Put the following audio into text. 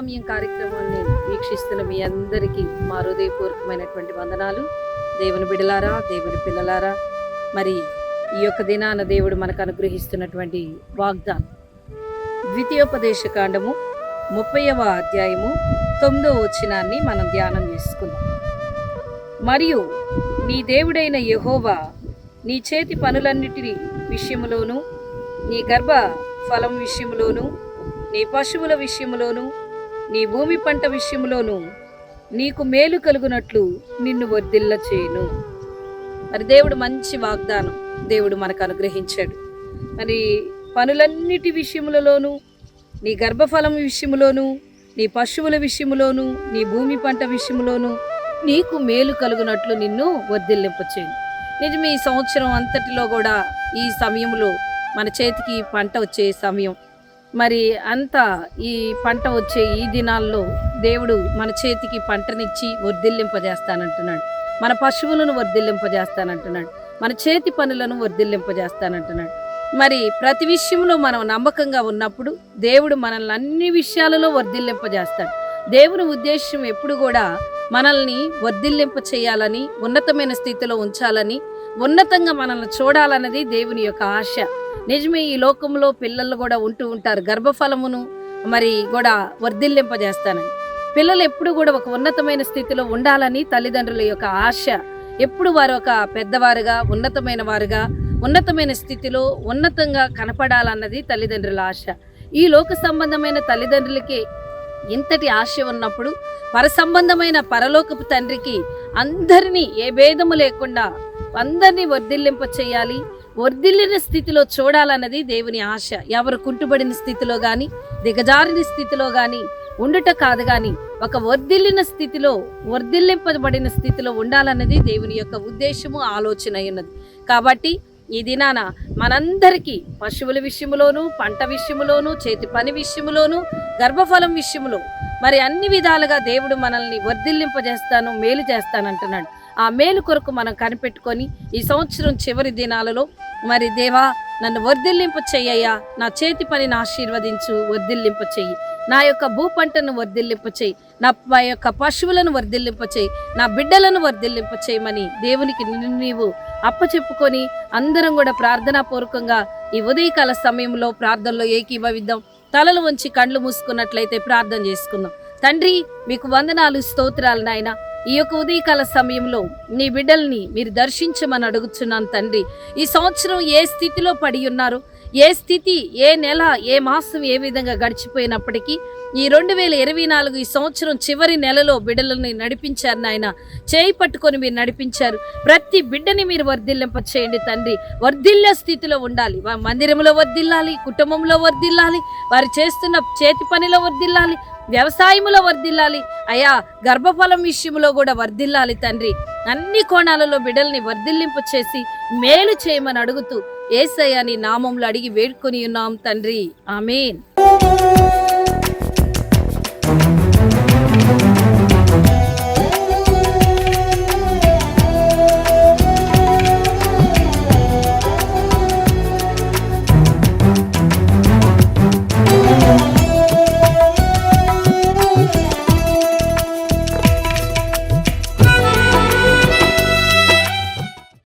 సమయం కార్యక్రమాన్ని వీక్షిస్తున్న మీ అందరికీ మా హృదయపూర్వకమైనటువంటి వందనాలు. దేవుని బిడలారా దేవుని పిల్లలారా మరి ఈ యొక్క దినాన దేవుడు మనకు అనుగ్రహిస్తున్నటువంటి వాగ్దానం. ద్వితీయోపదేశ కాండము ముప్పైవ అధ్యాయము తొమ్మిదవ వచనాన్ని మనం ధ్యానం చేసుకుందాం. మరియు నీ దేవుడైన యహోవా నీ చేతి పనులన్నిటి విషయంలోనూ నీ గర్భ ఫలం విషయంలోనూ నీ పశువుల విషయంలోనూ నీ భూమి పంట విషయంలోనూ నీకు మేలు కలుగునట్లు నిన్ను వర్ధిల్ల చేయను మరి దేవుడు మంచి వాగ్దానం దేవుడు మనకు అనుగ్రహించాడు. మరి పనులన్నిటి విషయములలోనూ నీ గర్భఫలం విషయములోను నీ పశువుల విషయములోను నీ భూమి పంట విషయములోను నీకు మేలు కలుగునట్లు నిన్ను వర్ధిల్లింపచేయను. నిజమే ఈ సంవత్సరం అంతటిలో కూడా ఈ సమయంలో మన చేతికి పంట వచ్చే సమయం. మరి అంతా ఈ పంట వచ్చే ఈ దినాల్లో దేవుడు మన చేతికి పంటనిచ్చి వర్ధిల్లింపజేస్తానంటున్నాడు. మన పశువులను వర్ధిల్లింపజేస్తానంటున్నాడు. మన చేతి పనులను వర్ధిల్లింపజేస్తానంటున్నాడు. మరి ప్రతి విషయంలో మనం నమ్మకంగా ఉన్నప్పుడు దేవుడు మనల్ని అన్ని విషయాలలో వర్ధిల్లింపజేస్తాడు. దేవుని ఉద్దేశం ఎప్పుడు కూడా మనల్ని వర్ధిల్లింప చేయాలని ఉన్నతమైన స్థితిలో ఉంచాలని ఉన్నతంగా మనల్ని చూడాలన్నది దేవుని యొక్క ఆశ. నిజమే ఈ లోకంలో పిల్లలు కూడా ఉంటూ ఉంటారు. గర్భఫలమును మరి కూడా వర్ధిల్లింపజేస్తానని. పిల్లలు ఎప్పుడు కూడా ఒక ఉన్నతమైన స్థితిలో ఉండాలని తల్లిదండ్రుల యొక్క ఆశ. ఎప్పుడు వారు ఒక పెద్దవారుగా ఉన్నతమైన వారుగా ఉన్నతమైన స్థితిలో ఉన్నతంగా కనపడాలన్నది తల్లిదండ్రుల ఆశ. ఈ లోక సంబంధమైన తల్లిదండ్రులకి ఇంతటి ఆశ ఉన్నప్పుడు పర సంబంధమైన పరలోకపు తండ్రికి అందరినీ ఏ భేదము లేకుండా అందరినీ వర్ధిల్లింప చేయాలి వర్ధిల్లిన స్థితిలో చూడాలన్నది దేవుని ఆశ. ఎవరు కుంటుబడిన స్థితిలో గాని దిగజారిన స్థితిలో గాని ఉండుట కాదు కానీ ఒక వర్ధిల్లిన స్థితిలో వర్ధిల్లింపబడిన స్థితిలో ఉండాలన్నది దేవుని యొక్క ఉద్దేశము ఆలోచన అయినది. కాబట్టి ఈ దినాన మనందరికీ పశువుల విషయంలోనూ పంట విషయంలోనూ చేతి పని విషయంలోనూ గర్భఫలం విషయములో మరి అన్ని విధాలుగా దేవుడు మనల్ని వర్ధిల్లింపజేస్తాను మేలు చేస్తానంటున్నాడు. ఆ మేలు కొరకు మనం కనిపెట్టుకొని ఈ సంవత్సరం చివరి దినాలలో మరి దేవా నన్ను వర్ధిల్లింపు చెయ్యయ్యా. నా చేతి పనిని ఆశీర్వదించు వర్ధిల్లింపు చెయ్యి. నా యొక్క భూ పంటను వర్ధిల్లింపు చేయి నా యొక్క పశువులను వర్ధిల్లింపు చేయి నా బిడ్డలను వర్ధిల్లింపు చేయమని దేవునికి నీవు అప్పచెప్పుకొని అందరం కూడా ప్రార్థనా పూర్వకంగా ఈ ఉదయకాల సమయంలో ప్రార్థనలో ఏకీభవిద్దాం. తలలు వంచి కండ్లు మూసుకున్నట్లయితే ప్రార్థన చేసుకుందాం. తండ్రి మీకు వందనాలు స్తోత్రాలు నాయన. ఈ యొక్క ఉదయకాల సమయంలో నీ బిడ్డల్ని మీరు దర్శించమని అడుగుతున్నాను తండ్రి. ఈ సంవత్సరం ఏ స్థితిలో పడి ఉన్నారు? ఏ స్థితి ఏ నెల ఏ మాసం ఏ విధంగా గడిచిపోయినప్పటికీ ఈ రెండు వేల ఇరవై నాలుగు ఈ సంవత్సరం చివరి నెలలో బిడ్డలని నడిపించారు నాయన. చేయి పట్టుకొని మీరు నడిపించారు. ప్రతి బిడ్డని మీరు వర్ధిల్లింప చేయండి తండ్రి. వర్ధిల్లే స్థితిలో ఉండాలి. మందిరంలో వర్ధిల్లాలి కుటుంబంలో వర్ధిల్లాలి వారు చేస్తున్న చేతి పనిలో వర్ధిల్లాలి వ్యవసాయములో వర్ధిల్లాలి. అయా గర్భఫలం విషయంలో కూడా వర్ధిల్లాలి తండ్రి. అన్ని కోణాలలో బిడ్డల్ని వర్ధిల్లింపు చేసి మేలు చేయమని అడుగుతూ ఏసయ్య నీ నామంలో అడిగి వేడుకొని ఉన్నాం తండ్రి. ఆమెన్.